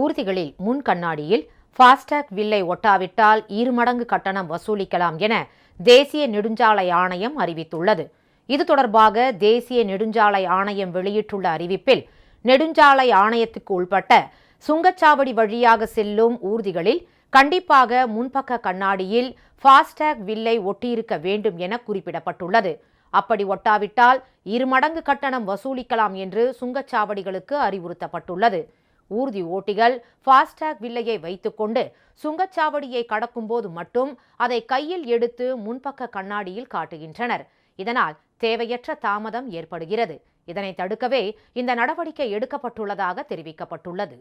ஊர்திகளில் முன் கண்ணாடியில் ஃபாஸ்டேக் வில்லை ஒட்டாவிட்டால் இருமடங்கு கட்டணம் வசூலிக்கலாம் என தேசிய நெடுஞ்சாலை ஆணையம் அறிவித்துள்ளது. இது தொடர்பாக தேசிய நெடுஞ்சாலை ஆணையம் வெளியிட்டுள்ள அறிவிப்பில் நெடுஞ்சாலை ஆணையத்துக்கு உள்பட்ட சுங்கச்சாவடி வழியாக செல்லும் ஊர்திகளில் கண்டிப்பாக முன்பக்க கண்ணாடியில் ஃபாஸ்டேக் வில்லை ஒட்டியிருக்க வேண்டும் என குறிப்பிடப்பட்டுள்ளது. அப்படி ஒட்டாவிட்டால் இருமடங்கு கட்டணம் வசூலிக்கலாம் என்று சுங்கச்சாவடிகளுக்கு அறிவுறுத்தப்பட்டுள்ளது. ஊர்தி ஓட்டிகள் ஃபாஸ்டேக் வில்லையை வைத்துக்கொண்டு சுங்கச்சாவடியை கடக்கும்போது மட்டும் அதை கையில் எடுத்து முன்பக்க கண்ணாடியில் காட்டுகின்றனர். இதனால் தேவையற்ற தாமதம் ஏற்படுகிறது. இதனை தடுக்கவே இந்த நடவடிக்கை எடுக்கப்பட்டுள்ளதாக தெரிவிக்கப்பட்டுள்ளது.